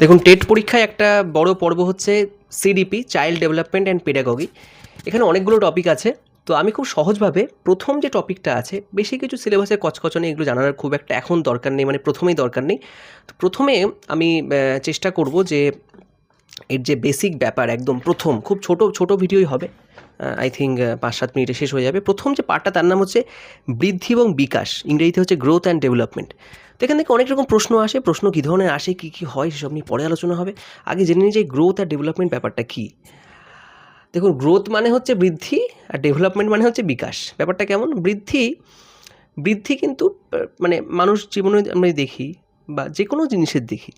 দেখুন টেট পরীক্ষায় একটা বড় পর্ব হচ্ছে CDP child development and pedagogy এখানে অনেকগুলো টপিক আছে। তো আমি খুব সহজভাবে প্রথম যে টপিকটা আছে, বেশি কিছু সিলেবাসের কচকচনে এগুলো জানার খুব একটা এখন দরকার নেই মানে প্রথমেই দরকার নেই। তো প্রথমে আমি চেষ্টা করব যে এর যে বেসিক ব্যাপার, একদম প্রথম, খুব ছোট ছোট ভিডিওই হবে। আই থিঙ্ক পাঁচ সাত মিনিটে শেষ হয়ে যাবে। প্রথম যে পার্টটা তার নাম হচ্ছে বৃদ্ধি এবং বিকাশ। ইংরেজিতে হচ্ছে গ্রোথ অ্যান্ড ডেভেলপমেন্ট তো এখান থেকে অনেক রকম প্রশ্ন আসে। প্রশ্ন কী ধরনের আসে, কী কী হয়, সেসব নিয়ে পরে আলোচনা হবে। আগে জেনে নিই যে গ্রোথ আর ডেভেলপমেন্ট ব্যাপারটা কী। দেখুন গ্রোথ মানে হচ্ছে বৃদ্ধি আর ডেভেলপমেন্ট মানে হচ্ছে বিকাশ। ব্যাপারটা কেমন? বৃদ্ধি বৃদ্ধি কিন্তু মানে মানুষ জীবনে আমরা দেখি বা যে কোনো জিনিসের দেখি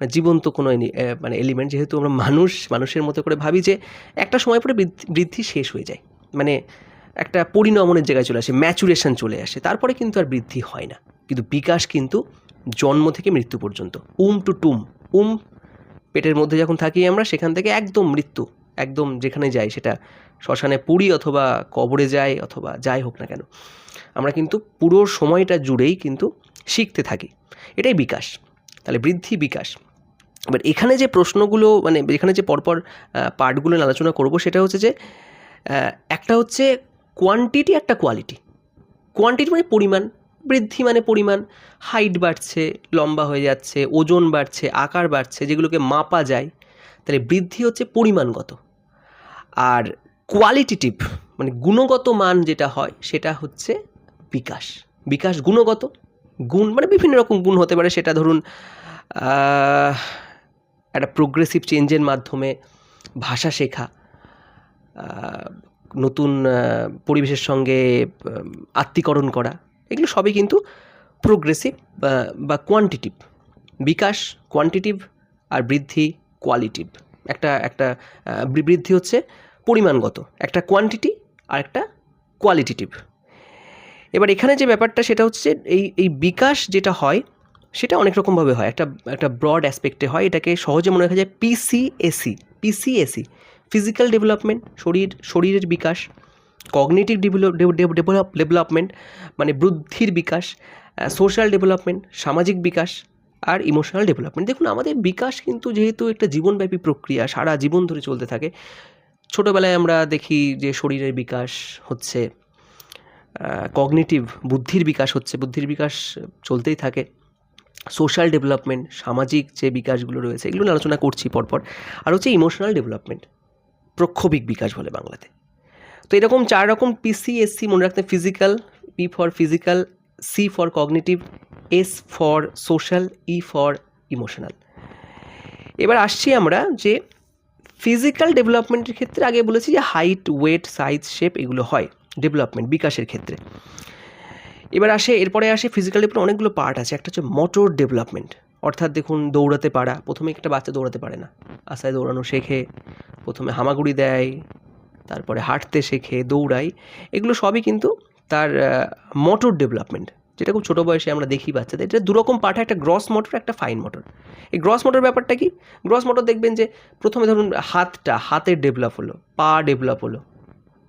মানে জীবন্ত কোনো মানে এলিমেন্ট যেহেতু আমরা মানুষ, মানুষের মতো করে ভাবি যে একটা সময় পরে বৃদ্ধি- বৃদ্ধি শেষ হয়ে যায়। মানে একটা পরিণমনের জায়গায় চলে আসে ম্যাচুরেশন চলে আসে। তারপরে কিন্তু আর বৃদ্ধি হয় না। কিন্তু বিকাশ কিন্তু জন্ম থেকে মৃত্যু পর্যন্ত। উম টু টুম। উম পেটের মধ্যে যখন থাকি আমরা, সেখান থেকে একদম মৃত্যু। একদম যেখানে যাই, সেটা শ্মশানে পুরী অথবা কবরে যাই, অথবা যাই হোক না কেন। আমরা কিন্তু পুরো সময়টা জুড়েই কিন্তু শিখতে থাকি। এটাই বিকাশ। তাহলে বৃদ্ধি বিকাশ। এবার এখানে যে প্রশ্নগুলো মানে এখানে যে পরপর পার্টগুলো আলোচনা করব, সেটা হচ্ছে যে একটা হচ্ছে কোয়ান্টিটি একটা কোয়ালিটি কোয়ান্টিটি মানে পরিমাণ, বৃদ্ধি মানে পরিমাণ হাইট বাড়ছে, লম্বা হয়ে যাচ্ছে, ওজন বাড়ছে, আকার বাড়ছে, যেগুলোকে মাপা যায়, তাহলে বৃদ্ধি হচ্ছে পরিমাণগত। আর কোয়ালিটিটিভ মানে গুণগত মান যেটা হয়, সেটা হচ্ছে বিকাশ। বিকাশ গুণগত, গুণ মানে বিভিন্ন রকম গুণ হতে পারে, সেটা ধরুন একটা প্রোগ্রেসিভ চেঞ্জের মাধ্যমে ভাষা শেখা নতুন পরিবেশের সঙ্গে আত্মীকরণ করা, এগুলো সবই কিন্তু প্রোগ্রেসিভ বা কোয়ান্টিটিভ বিকাশ কোয়ান্টিটিভ আর বৃদ্ধি কোয়ালিটিভ একটা একটা বৃদ্ধি হচ্ছে পরিমাণগত। একটা কোয়ান্টিটি আর একটা কোয়ালিটিটিভ এবার এখানে যে ব্যাপারটা, সেটা হচ্ছে এই এই বিকাশ যেটা হয় সেটা অনেক রকমভাবে হয়। একটা একটা ব্রড অ্যাসপেক্টে হয়। এটাকে সহজে মনে রাখা যায় পিসিএসি পিসিএসি ফিজিক্যাল ডেভেলপমেন্ট শরীর, শরীরের বিকাশ কগনিটিভ ডেভেলপ ডেভেলপমেন্ট মানে বুদ্ধির বিকাশ সোশ্যাল ডেভেলপমেন্ট সামাজিক বিকাশ আর ইমোশনাল ডেভেলপমেন্ট দেখুন, আমাদের বিকাশ কিন্তু যেহেতু একটা জীবনব্যাপী প্রক্রিয়া, সারা জীবন ধরে চলতে থাকে, ছোটোবেলায় আমরা দেখি যে শরীরের বিকাশ হচ্ছে কগনেটিভ বুদ্ধির বিকাশ হচ্ছে। বুদ্ধির বিকাশ চলতেই থাকে। সোশ্যাল ডেভেলপমেন্ট, সামাজিক যে বিকাশগুলো রয়েছে, এগুলো নিয়ে আলোচনা করছি পরপর। আর হচ্ছে ইমোশনাল ডেভেলপমেন্ট, প্রক্ষোভিক বিকাশ বলে বাংলাতে। তো এরকম চার রকম পিসিএসসি মনে রাখতে physical P for physical C for cognitive S for social E for emotional এবার আসছি আমরা যে ফিজিক্যাল ডেভেলপমেন্টের ক্ষেত্রে আগে বলেছি যে হাইট ওয়েট সাইজ শেপ এগুলো হয় ডেভেলপমেন্ট বিকাশের ক্ষেত্রে। এবার আসে, এরপরে আসে ফিজিক্যাল ডেভেলপমেন্ট অনেকগুলো পার্ট আছে। একটা হচ্ছে মোটর ডেভেলপমেন্ট অর্থাৎ দেখুন, দৌড়াতে পারা। প্রথমে একটা বাচ্চা দৌড়াতে পারে না। আস্তে দৌড়ানো শেখে, প্রথমে হামাগুড়ি দেয়, তারপরে হাঁটতে শেখে, দৌড়ায়। এগুলো সবই কিন্তু তার মোটর ডেভেলপমেন্ট যেটা খুব ছোটো বয়সে আমরা দেখি বাচ্চাদের। এটা দুরকম পার্ট একটা গ্রস মোটর একটা ফাইন মোটর এই গ্রস মোটর ব্যাপারটা কি? গ্রস মোটর দেখবেন যে, প্রথমে ধরুন হাতটা হাতের ডেভেলপ হলো, পা ডেভেলপ হলো।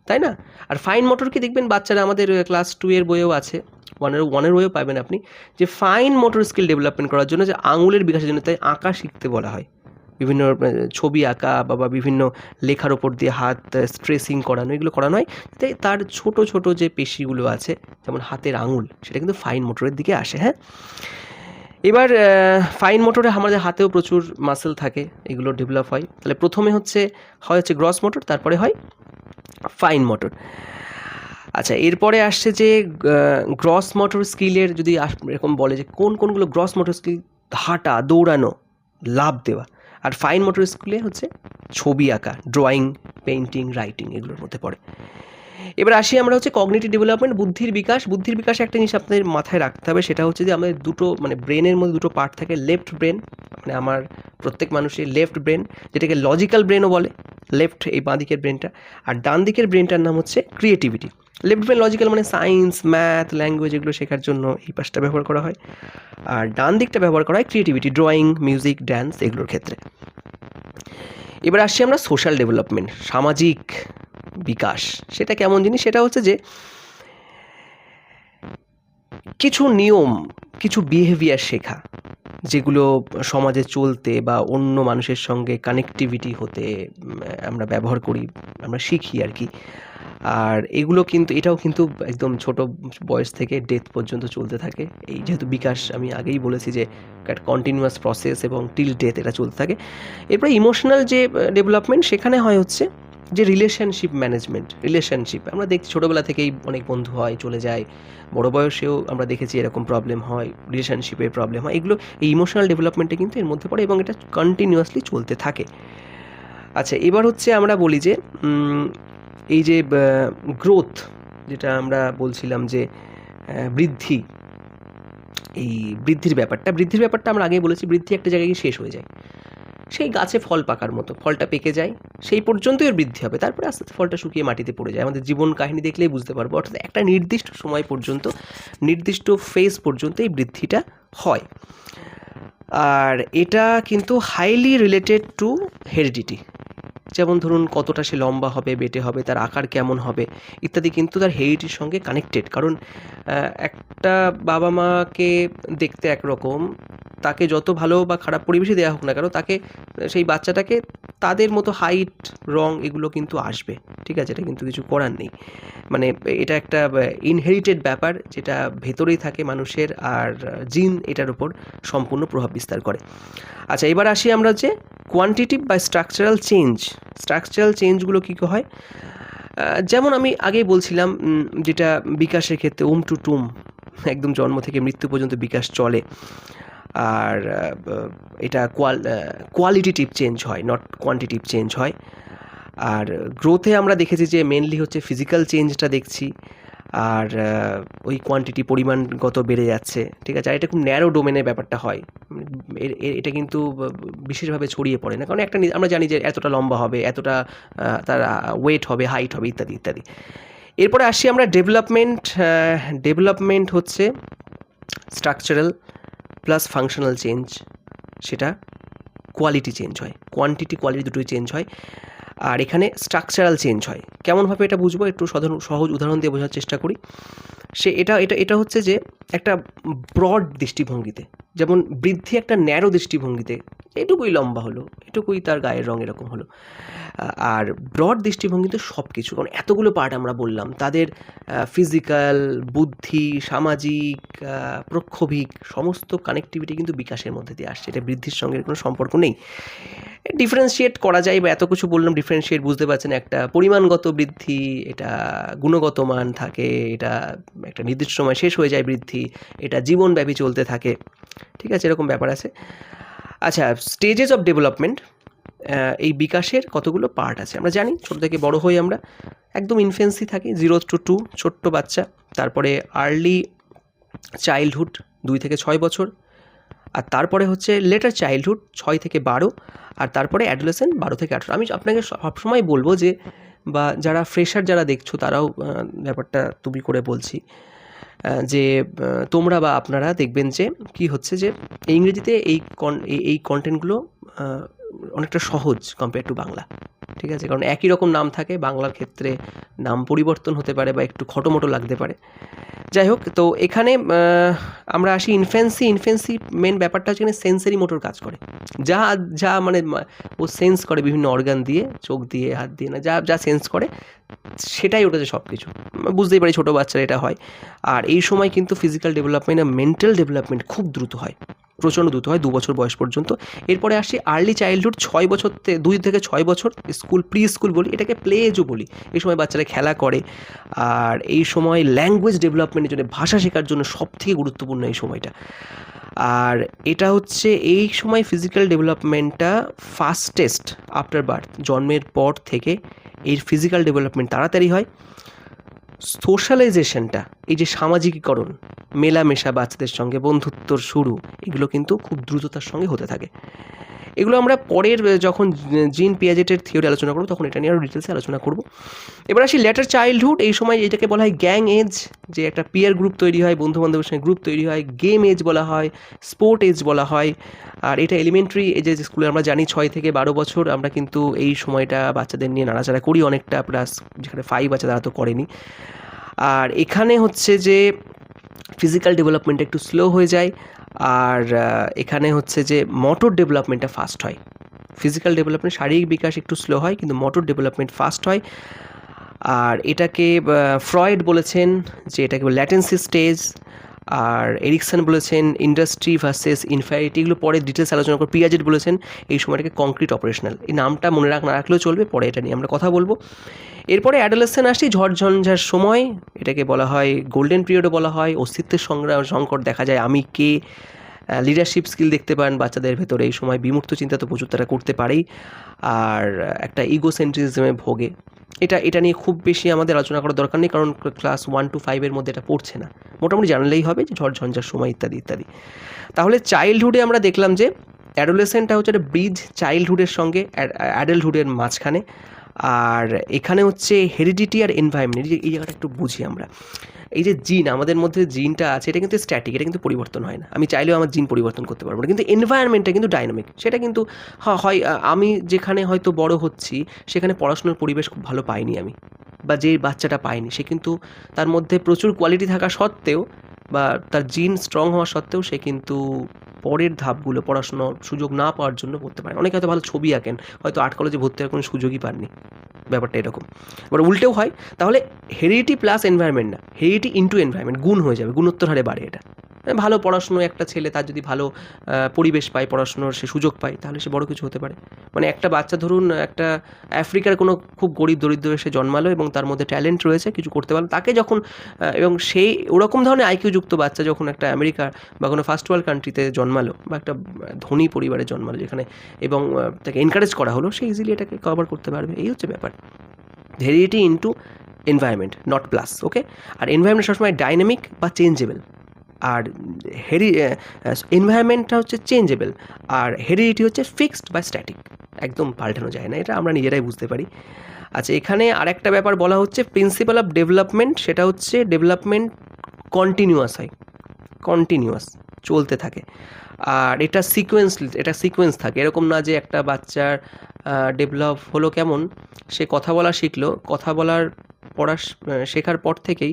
তাই না? আর ফাইন মোটর কি দেখবেন? বাচ্চারা আমাদের ক্লাস টু এর বইয়েও আছে। ওয়ানের ওয়ানের বইয়েও পাবেন আপনি। যে ফাইন মোটর স্কিল ডেভেলপমেন্ট করার জন্য যে আঙুলের বিকাশের জন্য, তাই আঁকা শিখতে বলা হয়। বিভিন্ন ছবি আঁকা বা বা বিভিন্ন লেখার ওপর দিয়ে হাত স্ট্রেসিং করানো, এগুলো করানো হয়। তাই তার ছোট ছোট যে পেশিগুলো আছে, যেমন হাতের আঙুল, সেটা কিন্তু ফাইন মোটরের দিকে আসে হ্যাঁ? এবার ফাইন মোটরে আমাদের হাতেও প্রচুর মাসেল থাকে, এগুলো ডেভেলপ হয়। তাহলে প্রথমে হচ্ছে, হয় হচ্ছে গ্রস মোটর তারপরে হয় ফাইন মোটর আচ্ছা এরপরে আসছে যে গ্রস মোটর স্কিলের যদি এরকম বলে যে, কোন কোনগুলো গ্রস মোটর স্কিল হাঁটা, দৌড়ানো, লাভ দেওয়া। আর ফাইন মোটর স্কিলে হচ্ছে ছবি আঁকা ড্রয়িং পেন্টিং রাইটিং এগুলোর মধ্যে পড়ে। এবার আসি আমরা হচ্ছে কগনিটিভ ডেভেলপমেন্ট বুদ্ধির বিকাশ। বুদ্ধির বিকাশে একটা জিনিস আপনাদের মাথায় রাখতে হবে, সেটা হচ্ছে যে আমাদের দুটো মানে ব্রেনের মধ্যে দুটো পার্ট থাকে লেফট ব্রেন মানে আমার প্রত্যেক মানুষের লেফট ব্রেন যেটাকে লজিক্যাল ব্রেনও বলে লেফট এই বাঁ দিকের ব্রেনটা আর ডান দিকের ব্রেনটার নাম হচ্ছে ক্রিয়েটিভিটি লেফট ব্রেন লজিক্যাল মানে সায়েন্স ম্যাথ ল্যাঙ্গুয়েজ এগুলো শেখার জন্য এই পাশটা ব্যবহার করা হয়, আর ডান দিকটা ব্যবহার করা হয় ক্রিয়েটিভিটি ড্রয়িং মিউজিক ড্যান্স এগুলোর ক্ষেত্রে। এবার আসছি আমরা সোশ্যাল ডেভেলপমেন্ট সামাজিক। বিকাশ। সেটা কেমন জিনিস? সেটা হচ্ছে যে, কিছু নিয়ম, কিছু বিহেভিয়ার শেখা, যেগুলো সমাজে চলতে বা অন্য মানুষের সঙ্গে কানেক্টিভিটি হতে আমরা ব্যবহার করি, আমরা শিখি আর কি। আর এগুলো কিন্তু, এটাও কিন্তু একদম ছোট বয়স থেকে ডেথ পর্যন্ত চলতে থাকে। এই যেহেতু বিকাশ, আমি আগেই বলেছি যে, একটা কন্টিনিউয়াস প্রসেস এবং টিল ডেথ এটা চলতে থাকে। এরপরে ইমোশনাল যে ডেভেলপমেন্ট সেখানে হয় হচ্ছে যে রিলেশনশিপ ম্যানেজমেন্ট রিলেশনশিপ আমরা দেখছি ছোটোবেলা থেকেই অনেক বন্ধু হয়, চলে যায়। বড় বয়সেও আমরা দেখেছি এরকম প্রবলেম হয় রিলেশনশিপের প্রবলেম হয়। এগুলো এই ইমোশনাল ডেভেলপমেন্টে কিন্তু এর মধ্যে পড়ে এবং এটা কন্টিনিউয়াসলি চলতে থাকে। আচ্ছা এবার হচ্ছে আমরা বলি যে এই যে গ্রোথ যেটা আমরা বলছিলাম যে বৃদ্ধি, এই বৃদ্ধির ব্যাপারটা। বৃদ্ধির ব্যাপারটা আমরা আগেই বলেছি, বৃদ্ধি একটা জায়গায় গিয়ে শেষ হয়ে যায়। সেই গাছে ফল পাকার মতো, ফলটা পেকে যায়, সেই পর্যন্তই ওর বৃদ্ধি হবে। তারপরে আস্তে আস্তে ফলটা শুকিয়ে মাটিতে পড়ে যায়। আমাদের জীবন কাহিনী দেখলেই বুঝতে পারব। অর্থাৎ একটা নির্দিষ্ট সময় পর্যন্ত, নির্দিষ্ট ফেজ পর্যন্ত এই বৃদ্ধিটা হয়। আর এটা কিন্তু হাইলি রিলেটেড টু হেরিডিটি যেমন ধরুন কতটা সে লম্বা হবে, বেটে হবে, তার আকার কেমন হবে, ইত্যাদি কিন্তু তার হেরিডিটির সঙ্গে কানেক্টেড কারণ একটা বাবা মাকে দেখতে একরকম, তাকে যত ভালো বা খারাপ পরিবেশে দেওয়া হোক না কেন, তাকে, সেই বাচ্চাটাকে তাদের মতো হাইট রং এগুলো কিন্তু আসবে। ঠিক আছে? এটা কিন্তু কিছু করার নেই। মানে এটা একটা ইনহেরিটেড ব্যাপার যেটা ভেতরেই থাকে মানুষের, আর জিন এটার উপর সম্পূর্ণ প্রভাব বিস্তার করে। আচ্ছা এবার আসি আমরা যে কোয়ান্টিটিভ বা স্ট্রাকচারাল চেঞ্জ স্ট্রাকচারাল চেঞ্জগুলো কী হয়? যেমন আমি আগেই বলছিলাম যেটা বিকাশের ক্ষেত্রে উম টু টুম, একদম জন্ম থেকে মৃত্যু পর্যন্ত বিকাশ চলে। আর এটা কোয়াল কোয়ালিটিটিভ চেঞ্জ হয় নট কোয়ান্টিটিভ চেঞ্জ হয়। আর গ্রোথে আমরা দেখেছি যে মেনলি হচ্ছে ফিজিক্যাল চেঞ্জটা দেখছি। আর ওই কোয়ান্টিটি পরিমাণগত বেড়ে যাচ্ছে, ঠিক আছে? আর এটা খুব ন্যারো ডোমেনের ব্যাপারটা হয়। এটা কিন্তু বিশেষভাবে ছড়িয়ে পড়ে না। কারণ একটা আমরা জানি যে এতটা লম্বা হবে, এতটা তার ওয়েট হবে হাইট হবে, ইত্যাদি ইত্যাদি। এরপরে আসি আমরা ডেভেলপমেন্ট ডেভেলপমেন্ট হচ্ছে স্ট্রাকচারাল প্লাস ফাংশনাল চেঞ্জ সেটা কোয়ালিটি চেঞ্জ হয়। কোয়ান্টিটি কোয়ালিটি দুটোই চেঞ্জ হয়। আর এখানে স্ট্রাকচারাল চেঞ্জ হয়। কেমনভাবে এটা বুঝব? একটু সাধারণ, সহজ উদাহরণ দিয়ে বোঝার চেষ্টা করি। সে এটা এটা এটা হচ্ছে যে একটা ব্রড দৃষ্টিভঙ্গিতে, যেমন বৃদ্ধি একটা ন্যারো দৃষ্টিভঙ্গিতে, এটুকুই লম্বা হলো, এটুকুই তার গায়ের রঙ এরকম হলো। আর ব্রড দৃষ্টিভঙ্গিতে সব কিছু কারণ এতগুলো পার্ট আমরা বললাম। তাদের ফিজিক্যাল বুদ্ধি, সামাজিক প্রক্ষোভিক সমস্ত কানেক্টিভিটি কিন্তু বিকাশের মধ্যে দিয়ে আসছে। এটা বৃদ্ধির সঙ্গে কোনো সম্পর্ক নেই। ডিফারেন্সিয়েট করা যায় বা এত কিছু বললাম ডিফারেন্সিয়েট বুঝতে পারছেন একটা পরিমাণগত বৃদ্ধি, এটা গুণগত মান থাকে, এটা একটা নির্দিষ্ট সময় শেষ হয়ে যায় বৃদ্ধি, এটা জীবনব্যাপী চলতে থাকে। ঠিক আছে, এরকম ব্যাপার আছে। আচ্ছা স্টেজেস অফ ডেভেলপমেন্ট এই বিকাশের কতগুলো পার্ট আছে? আমরা জানি, ছোটো থেকে বড় হই আমরা। একদম ইনফেন্সি থাকি জিরো টু টু ছোট্ট বাচ্চা। তারপরে আর্লি চাইল্ডহুড দুই থেকে ছয় বছর। আর তারপরে হচ্ছে লেটার চাইল্ডহুড ছয় থেকে বারো। আর তারপরে অ্যাডোলেসেন্ট বারো থেকে আঠেরো। আমি আপনাকে সবসময় বলব যে, বা যারা ফ্রেশার যারা দেখছ, তারাও ব্যাপারটা তুমি করে বলছি। যে তোমরা বা আপনারা দেখবেন যে, কি হচ্ছে যে ইংরেজিতে এই কন এই কন্টেন্টগুলো অনেকটা সহজ কম্পেয়ার টু বাংলা, ঠিক আছে? কারণ একই রকম নাম থাকে, বাংলার ক্ষেত্রে নাম পরিবর্তন হতে পারে বা একটু খটোমটো লাগতে পারে। যাই হোক, তো এখানে আমরা আসি ইনফেন্সি ইনফেন্সি মেন ব্যাপারটা হচ্ছে এখানে সেন্সারি মোটর কাজ করে। যা যা মানে ও সেন্স করে বিভিন্ন অর্গান দিয়ে, চোখ দিয়ে, হাত দিয়ে, না, যা যা সেন্স করে সেটাই ওটা যে সব কিছু বুঝতেই পারি ছোটো বাচ্চারা এটা হয়। আর এই সময় কিন্তু ফিজিক্যাল ডেভেলপমেন্ট আর মেন্টাল ডেভেলপমেন্ট খুব দ্রুত হয়। প্রচণ্ড দ্রুত হয়, দু বছর বয়স পর্যন্ত। এরপরে আসি আর্লি চাইল্ডহুড ছয় বছর দুই থেকে ছয় বছর স্কুল প্রি স্কুল বলি, এটাকে প্লে এজও বলি। এই সময় বাচ্চারা খেলা করে। আর এই সময় ল্যাঙ্গুয়েজ ডেভেলপমেন্টের জন্য, ভাষা শেখার জন্য সব থেকে গুরুত্বপূর্ণ এই সময়টা। আর এটা হচ্ছে এই সময় ফিজিক্যাল ডেভেলপমেন্টটা ফাস্টেস্ট আফটার বার্থ জন্মের পর থেকে এই ফিজিক্যাল ডেভেলপমেন্ট তাড়াতাড়ি হয়। সোশ্যালাইজেশনটা এই যে সামাজিকীকরণ, মেলামেশা বাচ্চাদের সঙ্গে বন্ধুত্বর শুরু, এগুলো কিন্তু খুব দ্রুততার সঙ্গে হতে থাকে। এগুলো আমরা পরের যখন জিন পিয়াজেটের থিওরি আলোচনা করব, তখন এটা নিয়ে আরও ডিটেলসে আলোচনা করব। এবার আসি লেটার চাইল্ডহুড, এই সময় এটাকে বলা হয় গ্যাং এজ, যে একটা পিয়ার গ্রুপ তৈরি হয় বন্ধু বান্ধবের সঙ্গে গ্রুপ তৈরি হয় গেম এজ বলা হয় স্পোর্ট এজ বলা হয়, আর এটা এলিমেন্টারি এজে স্কুলে আমরা জানি ছয় থেকে বারো বছর, আমরা কিন্তু এই সময়টা বাচ্চাদের নিয়ে নাড়াচাড়া করি অনেকটা প্লাস যেখানে ফাইভ আছে তারা তো করেনি। আর এখানে হচ্ছে যে ফিজিক্যাল ডেভেলপমেন্ট একটু স্লো হয়ে যায়, আর এখানে হচ্ছে যে মোটর ডেভেলপমেন্টটা ফাস্ট হয়। ফিজিক্যাল ডেভেলপমেন্ট শারীরিক বিকাশ একটু স্লো হয়, কিন্তু মোটর ডেভেলপমেন্ট ফাস্ট হয়। আর এটাকে ফ্রয়েড বলেছেন যে এটাকে ল্যাটেন্সি স্টেজ আর এরিকসন বলেছেন, ইন্ডাস্ট্রি ভার্সেস ইনফ্যারিটি, এগুলো পরে ডিটেলস আলোচনা করে পিয়াজেট বলেছেন, এই সময়টাকে কংক্রিট অপারেশনাল। এই নামটা মনে রাখ, না রাখলেও চলবে, পরে এটা নিয়ে আমরা কথা বলব। এরপরে অ্যাডোলেসেন আসি ঝড়ঝঞ্ঝার সময়, এটাকে বলা হয় গোল্ডেন পিরিয়ডও বলা হয়, অস্তিত্বের সংগ্রাম, সংকট দেখা যায়, আমি কে লিডারশিপ স্কিল দেখতে পান, বাচ্চাদের ভেতরে এই সময় বিমূর্ত চিন্তা তো প্রচুর তারা করতে পারেই, আর একটা ইগোসেন্ট্রিজমে ভোগে। এটা এটা নিয়ে খুব বেশি আমাদের আলোচনা করার দরকার নেই, কারণ ক্লাস ওয়ান টু ফাইভের মধ্যে এটা পড়ছে না। মোটামুটি জানলেই হবে যে ঝড়ঝঞ্ঝার সময় ইত্যাদি ইত্যাদি। তাহলে চাইল্ডহুডে আমরা দেখলাম যে অ্যাডোলেসেন্টটা হচ্ছে একটা ব্রিজ চাইল্ডহুডের সঙ্গে অ্যাডাল্টহুডের মাঝখানে। আর এখানে হচ্ছে হেরিডিটি আর এনভায়রনমেন্ট এই জায়গাটা একটু বুঝি আমরা। এই যে জিন আমাদের মধ্যে জিনটা আছে, এটা কিন্তু স্ট্যাটিক এটা কিন্তু পরিবর্তন হয় না। আমি চাইলেও আমার জিন পরিবর্তন করতে পারব না। কিন্তু এনভায়রনমেন্টটা কিন্তু ডাইনামিক সেটা কিন্তু হয় আমি যেখানে হয়তো বড় হচ্ছি, সেখানে পড়াশোনার পরিবেশ খুব ভালো পাইনি আমি। বা যে বাচ্চাটা পায়নি, সে কিন্তু তার মধ্যে প্রচুর কোয়ালিটি থাকা সত্ত্বেও বা তার জিন স্ট্রং হওয়া সত্ত্বেও সে কিন্তু পরের ধাপগুলো পড়াশোনার সুযোগ না পাওয়ার জন্য করতে পারে অনেকে হয়তো ভালো ছবি আঁকেন, হয়তো আর্ট কলেজে ভর্তি হওয়ার কোনো সুযোগই পাননি। ব্যাপারটা এরকম। এবার উল্টেও হয়, তাহলে হেরিটি প্লাস এনভায়রনমেন্ট না হেরিটি ইন্টু এনভায়রনমেন্ট গুণ হয়ে যাবে, গুণোত্তর হারে বাড়ে এটা। ভালো পড়াশুনো একটা ছেলে, তার যদি ভালো পরিবেশ পায়, পড়াশুনোর সে সুযোগ পায়, তাহলে সে বড় কিছু হতে পারে। মানে একটা বাচ্চা ধরুন, একটা আফ্রিকার কোনো খুব গরিব দরিদ্র এসে জন্মালো এবং তার মধ্যে ট্যালেন্ট রয়েছে, কিছু করতে পারল, তাকে যখন এবং সেই ওরকম ধরনের আইকিউ যুক্ত বাচ্চা যখন একটা আমেরিকা বা কোনো ফার্স্ট ওয়ার্ল্ড কান্ট্রিতে জন্মালো বা একটা ধনী পরিবারে জন্মালো যেখানে, এবং তাকে এনকারেজ করা হলো, সে ইজিলি এটাকে কভার করতে পারবে। এই হচ্ছে ব্যাপার। Heredity into environment not plus okay R environment সবসময় ডাইনামিক বা চেঞ্জেবল আর হেরি এনভায়রনমেন্টটা হচ্ছে চেঞ্জেবল আর হেরিডিটি হচ্ছে ফিক্সড বা স্ট্যাটিক একদম পাল্টানো যায় না, এটা আমরা নিজেরাই বুঝতে পারি। আচ্ছা এখানে আরেকটা ব্যাপার বলা হচ্ছে প্রিন্সিপাল অফ ডেভেলপমেন্ট সেটা হচ্ছে ডেভেলপমেন্ট কন্টিনিউয়াস হয়। কন্টিনিউয়াস চলতে থাকে। আর এটা সিকোয়েন্স এটা সিকোয়েন্স থাকে। এরকম না যে একটা বাচ্চার ডেভেলপ হলো কেমন, সে কথা বলা শিখলো। কথা বলার পড়া শেখার পর থেকেই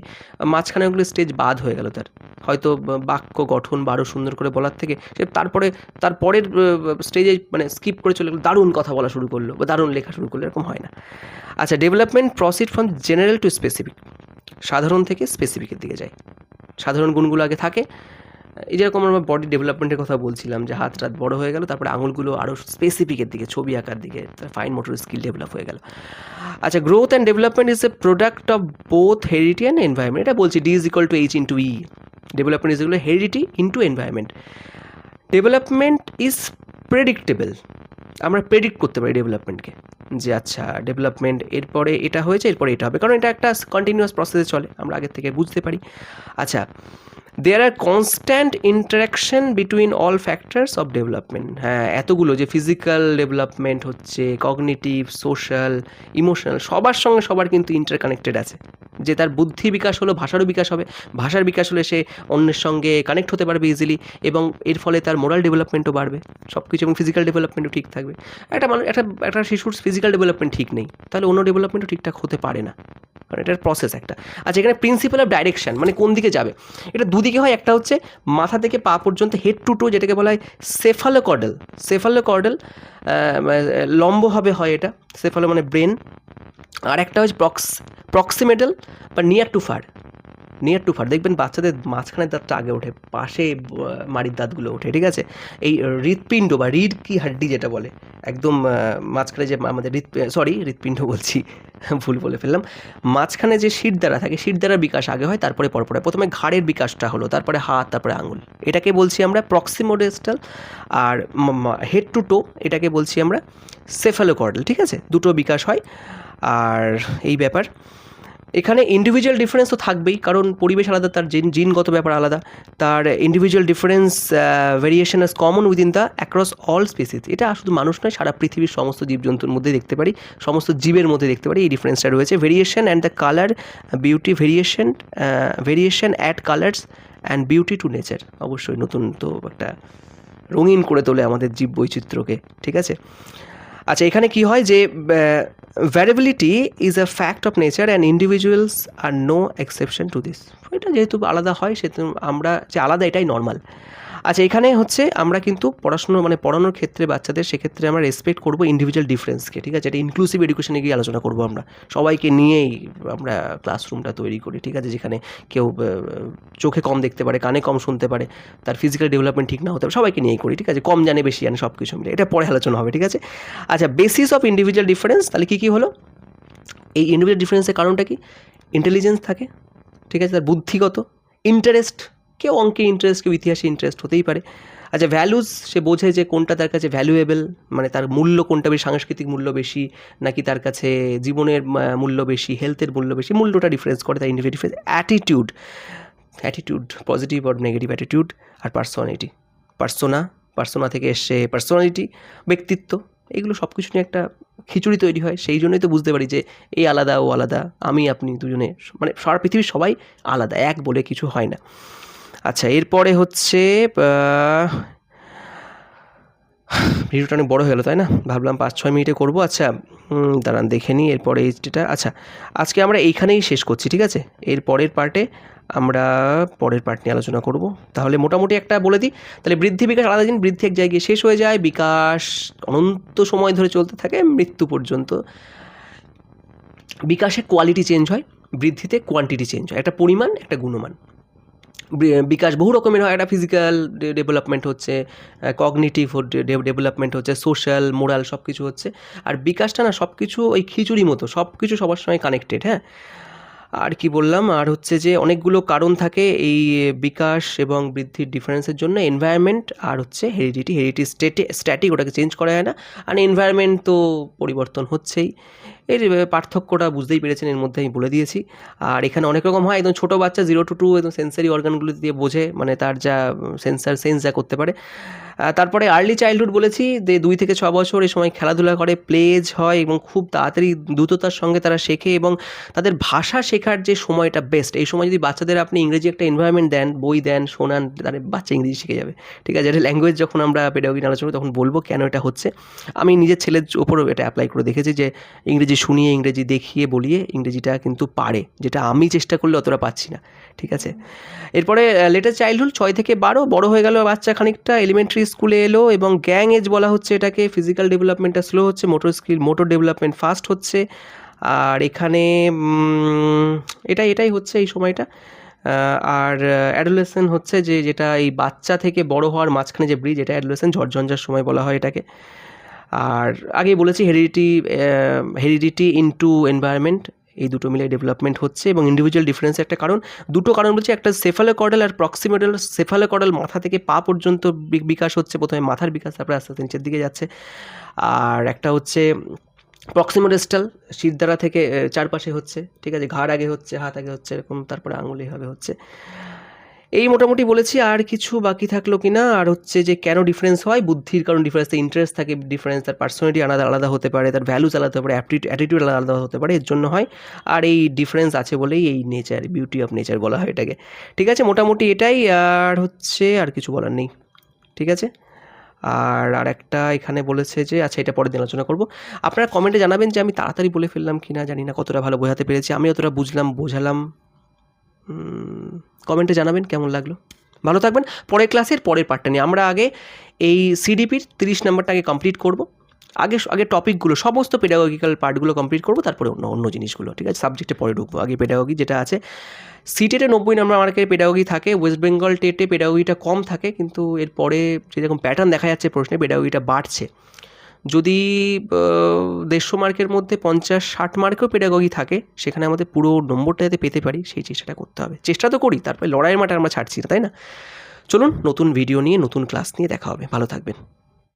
মাঝখানে ওগুলো স্টেজ বাদ হয়ে গেল তার। হয়তো বাক্য গঠন বারো সুন্দর করে বলার থেকে সে তারপরে তার পরের স্টেজে মানে স্কিপ করে চলে গেলো, দারুণ কথা বলা শুরু করল বা দারুণ লেখা শুরু করল, এরকম হয় না। আচ্ছা development proceed from general to specific সাধারণ থেকে স্পেসিফিকের দিকে যায়। সাধারণ গুণগুলো আগে থাকে এই যেরকম আমরা বডি ডেভেলপমেন্টের কথা বলছিলাম, যে হাত রাত বড় হয়ে গেল, তারপরে আঙুলগুলো আরও স্পেসিফিকের দিকে, ছবি আঁকার দিকে ফাইন মোটর স্কিল ডেভেলপ হয়ে গেল। আচ্ছা growth and development is a product of both heredity and environment এটা বলছি D is equal to H into E development is equal heredity into environment development is predictable আমরা predict করতে পারি ডেভেলপমেন্টকে যে আচ্ছা ডেভেলপমেন্ট এরপরে এটা হয়েছে, এরপরে এটা হবে। কারণ এটা একটা কন্টিনিউয়াস প্রসেসে চলে, আমরা আগের থেকে বুঝতে পারি। আচ্ছা there are constant interaction between all factors of development হ্যাঁ এতগুলো যে ফিজিক্যাল ডেভেলপমেন্ট হচ্ছে কগনিটিভ সোশ্যাল ইমোশনাল সবার সঙ্গে সবার কিন্তু ইন্টারকানেক্টেড আছে। যে তার বুদ্ধি বিকাশ হলো, ভাষারও বিকাশ হবে। ভাষার বিকাশ হলে সে অন্যের সঙ্গে কানেক্ট হতে পারবে ইজিলি এবং এর ফলে তার মোরাল ডেভেলপমেন্টও বাড়বে। সব কিছু এবং ফিজিক্যাল ডেভেলপমেন্টও ঠিক থাকবে। একটা মানুষ, একটা একটা শিশুর ফিজিক্যাল ডেভেলপমেন্ট ঠিক নেই। তাহলে অন্য ডেভেলপমেন্টও ঠিকঠাক হতে পারে না। কারণ এটার প্রসেস একটা। আচ্ছা এখানে প্রিন্সিপাল অফ ডাইরেকশন মানে কোন দিকে যাবে? এটা দুদিকে হয়, একটা হচ্ছে মাথা থেকে পা পর্যন্ত হেড টু টু যেটাকে বলা হয় সেফালোকর্ডাল সেফালোকর্ডাল লম্বভাবে হয় এটা সেফালো মানে ব্রেন আর একটা হচ্ছে প্রক্স প্রক্সিমেটাল বা near to far near to far দেখবেন বাচ্চাদের মাঝখানের দাঁতটা আগে ওঠে, পাশে মাড়ির দাঁতগুলো ওঠে, ঠিক আছে? এই হৃৎপিণ্ড বা রিড কি হাড্ডি যেটা বলে, একদম মাঝখানে যে আমাদের হৃৎ সরি হৃৎপিণ্ড বলছি, ভুল বলে ফেললাম। মাঝখানে যে শির দ্বারা থাকে, শির দ্বারা বিকাশ আগে হয়, তারপরে পরপরে প্রথমে ঘাড়ের বিকাশটা হলো, তারপরে হাত, তারপরে আঙুল। এটাকে বলছি আমরা প্রক্সিমোডেস্টাল আর হেড টু টো এটাকে বলছি আমরা সেফালোকর্ডাল ঠিক আছে? দুটো বিকাশ হয়। আর এই ব্যাপার। এখানে ইন্ডিভিজুয়াল ডিফারেন্স তো থাকবেই, কারণ পরিবেশ আলাদা, তার জিন জিনগত ব্যাপার আলাদা। তার individual difference variation is common within the across all species এটা শুধু মানুষ নয়, সারা পৃথিবীর সমস্ত জীবজন্তুর মধ্যে দেখতে পারি, সমস্ত জীবের মধ্যে দেখতে পারি, এই ডিফারেন্সটা রয়েছে। Variation and the colour beauty variation variation add colours and beauty to nature অবশ্যই নতুন তো একটা রঙিন করে তোলে আমাদের জীব বৈচিত্র্যকে ঠিক আছে? আচ্ছা এখানে কি হয় যে variability is a fact of nature and individuals are no exception to this এটা যেহেতু আলাদা হয়, সেহেতু আমরা যে আলাদা এটাই নর্মাল আচ্ছা এখানে হচ্ছে আমরা কিন্তু পড়াশুনো মানে পড়ানোর ক্ষেত্রে বাচ্চাদের সেক্ষেত্রে আমরা রেসপেক্ট করব ইন্ডিভিজুয়াল ডিফারেন্সকে ঠিক আছে? এটা ইনক্লুসিভ এডুকেশনে গিয়ে আলোচনা করব আমরা। সবাইকে নিয়েই আমরা ক্লাসরুমটা তৈরি করি, ঠিক আছে? যেখানে কেউ চোখে কম দেখতে পারে, কানে কম শুনতে পারে, তার ফিজিক্যাল ডেভেলপমেন্ট ঠিক না হতে পারে, সবাইকে নিয়েই করি, ঠিক আছে? কম জানে বেশি জানে সব কিছু মিলে, এটা পরে আলোচনা হবে, ঠিক আছে? আচ্ছা বেসিস অফ ইন্ডিভিজুয়াল ডিফারেন্স তাহলে কী কী হলো? এই ইন্ডিভিজুয়াল ডিফারেন্সের কারণটা কি? ইন্টেলিজেন্স থাকে, ঠিক আছে? তার বুদ্ধিগত ইন্টারেস্ট কেউ অঙ্কে ইন্টারেস্ট কেউ ইতিহাসে ইন্টারেস্ট হতেই পারে। আচ্ছা ভ্যালুজ সে বোঝে যে কোনটা তার কাছে ভ্যালুয়েবল মানে তার মূল্য কোনটা বেশি, সাংস্কৃতিক মূল্য বেশি, নাকি তার কাছে জীবনের মূল্য বেশি হেলথের মূল্য বেশি, মূল্যটা ডিফারেন্স করে তার individual difference attitude attitude positive আর নেগেটিভ অ্যাটিটিউড আর পার্সোনালিটি পার্সোনা পার্সোনা থেকে এসছে পার্সোনালিটি ব্যক্তিত্ব, এগুলো সব কিছু নিয়ে একটা খিচুড়ি তৈরি হয়। সেই জন্যই তো বুঝতে পারি যে এই আলাদা, ও আলাদা, আমি, আপনি দুজনে মানে সারা পৃথিবীর সবাই আলাদা, এক বলে কিছু হয় না। আচ্ছা এরপরে হচ্ছে ভিডিওটা অনেক বড় হয়ে গেলো, তাই না? ভাবলাম পাঁচ ছয় মিনিটে করব। আচ্ছা দাঁড়ান, দেখে নিই এরপরে এইচডিটা আচ্ছা আজকে আমরা এইখানেই শেষ করছি, ঠিক আছে? এর পরের পার্টে আমরা পরের পার্ট নিয়ে আলোচনা করব। তাহলে মোটামুটি একটা বলে দিই, তাহলে বৃদ্ধি বিকাশ আলাদা দিন, বৃদ্ধি এক জায়গায় শেষ হয়ে যায়, বিকাশ অনন্ত সময় ধরে চলতে থাকে মৃত্যু পর্যন্ত। বিকাশে কোয়ালিটি চেঞ্জ হয়, বৃদ্ধিতে কোয়ান্টিটি চেঞ্জ হয়, একটা পরিমাণ, একটা গুণমান। বিকাশ বহু রকমের হয়। একটা ফিজিক্যাল ডেভেলপমেন্ট হচ্ছে কগনিটিভ ডেভেলপমেন্ট হচ্ছে সোশ্যাল মোরাল সব কিছু হচ্ছে। আর বিকাশটা না সব কিছু ওই খিচুড়ি মতো সব কিছু সবার সঙ্গে কানেক্টেড হ্যাঁ? আর কি বললাম, আর হচ্ছে যে অনেকগুলো কারণ থাকে এই বিকাশ এবং বৃদ্ধির ডিফারেন্সের জন্য। এনভায়রনমেন্ট আর হচ্ছে হেরিডিটি হেরিডিটি স্টেটে স্ট্যাটিক ওটাকে চেঞ্জ করা যায় না। আর এনভায়রনমেন্ট তো পরিবর্তন হচ্ছেই। এর পার্থক্যটা বুঝতেই পেরেছেন, এর মধ্যে আমি বলে দিয়েছি। আর এখানে অনেক রকম হয়, একদম ছোটো বাচ্চা জিরো টু টু একদম সেন্সারি অর্গানগুলো দিয়ে বোঝে মানে তার যা সেন্সার সেন্স যা করতে পারে। তারপরে আর্লি চাইল্ডহুড বলেছি যে দুই থেকে ছ বছর এই সময় খেলাধুলা করে প্লেজ হয় এবং খুব তাড়াতাড়ি দ্রুততার সঙ্গে তারা শেখে এবং তাদের ভাষা শেখার যে সময়টা বেস্ট এই সময় যদি বাচ্চাদের আপনি ইংরেজি একটা এনভায়রনমেন্ট দেন, বই দেন, শোনান, তাহলে বাচ্চা ইংরেজি শিখে যাবে। ঠিক আছে, এটা ল্যাঙ্গুয়েজ যখন আমরা পেডাগোগি আলোচনা তখন বলব কেন এটা হচ্ছে। আমি নিজের ছেলের ওপরও এটা অ্যাপ্লাই করে দেখেছি যে ইংরেজি শুনিয়ে, ইংরেজি দেখিয়ে, বলিয়ে ইংরেজিটা কিন্তু পারে, যেটা আমি চেষ্টা করলে অতটা পাচ্ছি না। ঠিক আছে? এরপরে লেটার চাইল্ডহুড ছয় থেকে বারো, বড় হয়ে গেল বাচ্চা খানিকটা এলিমেন্টারি স্কুলে এলো এবং গ্যাং এজ বলা হচ্ছে এটাকে ফিজিক্যাল ডেভেলপমেন্টটা স্লো হচ্ছে motor skill motor development fast হচ্ছে। আর এখানে উম, এটাই হচ্ছে এই সময়টা। আর অ্যাডোলেসেন হচ্ছে যে যেটা এই বাচ্চা থেকে বড় হওয়ার মাঝখানে যে ব্রিজ এটা অ্যাডোলেসেন ঝড়ঝঞ্ঝার সময় বলা হয় এটাকে। আর আগেই বলেছি হেরিডিটি হেরিডিটি ইনটু এনভায়রনমেন্ট এই দুটো মিলে ডেভেলপমেন্ট হচ্ছে এবং ইন্ডিভিজুয়াল ডিফারেন্সের একটা কারণ। দুটো কারণ বলছে, একটা সেফালোকর্ডাল আর প্রক্সিমেটাল সেফালোকর্ডাল মাথা থেকে পা পর্যন্ত বিকাশ হচ্ছে, প্রথমে মাথার বিকাশ, তারপরে আস্তে আস্তে নিচের দিকে যাচ্ছে। আর একটা হচ্ছে প্রক্সিমোডেস্টাল শিরদাঁড়া থেকে চারপাশে হচ্ছে, ঠিক আছে? ঘাড় আগে হচ্ছে, হাত আগে হচ্ছে, এরকম তারপরে আঙুলি হবে হচ্ছে। এই মোটামুটি বলেছি আর কিছু বাকি থাকল কি না আর হচ্ছে যে কেন ডিফারেন্স হয়, বুদ্ধির কারণ ডিফারেন্স তার ইন্টারেস্ট থাকে ডিফারেন্স তার পার্সোনালিটি আলাদা আলাদা হতে পারে, তার ভ্যালুস আলাদা হতে পারে অ্যাটিটিউড আলাদা আলাদা হতে পারে, এর জন্য হয়। আর এই ডিফারেন্স আছে বলেই এই নেচার বিউটি অফ নেচার বলা হয় এটাকে। ঠিক আছে, মোটামুটি এটাই, আর হচ্ছে আর কিছু বলার নেই। ঠিক আছে? আর আর একটা এখানে বলেছে যে আচ্ছা এটা পরের দিন আলোচনা করব। আপনারা কমেন্টে জানাবেন যে আমি তাড়াতাড়ি বলে ফেললাম কি না জানি না কতটা ভালো বোঝাতে পেরেছি। আমি অতটা বুঝলাম, বোঝালাম কমেন্টে জানাবেন কেমন লাগল। ভালো থাকবেন। পরের ক্লাসের পরের পার্টটা নিয়ে আমরা আগে এই সিডিপির তিরিশ নাম্বারটা আগে কমপ্লিট করব। আগে আগে টপিকগুলো সমস্ত পেডাগোগিক্যাল পার্টগুলো কমপ্লিট করব, তারপরে অন্য অন্য জিনিসগুলো, ঠিক আছে? সাবজেক্টে পরে ঢুকবো। আগে পেডাগোগি যেটা আছে সিটেটে নব্বই নাম্বার আমার পেডাগোগি থাকে ওয়েস্ট বেঙ্গল টেটে পেডাগোগিটা কম থাকে, কিন্তু এরপরে যেরকম প্যাটার্ন দেখা যাচ্ছে প্রশ্নে পেডাগোগিটা বাড়ছে। যদি দেড়শো মার্কের মধ্যে পঞ্চাশ, ষাট মার্কেও পেডাগগি থাকে, সেখানে আমাদের পুরো নম্বরটা যাতে পেতে পারি, সেই চেষ্টাটা করতে হবে। চেষ্টা তো করি, তারপরে লড়াইয়ের মাঠে আমরা ছাড়ছি না, তাই না? চলুন, নতুন ভিডিও নিয়ে, নতুন ক্লাস নিয়ে দেখা হবে। ভালো থাকবেন।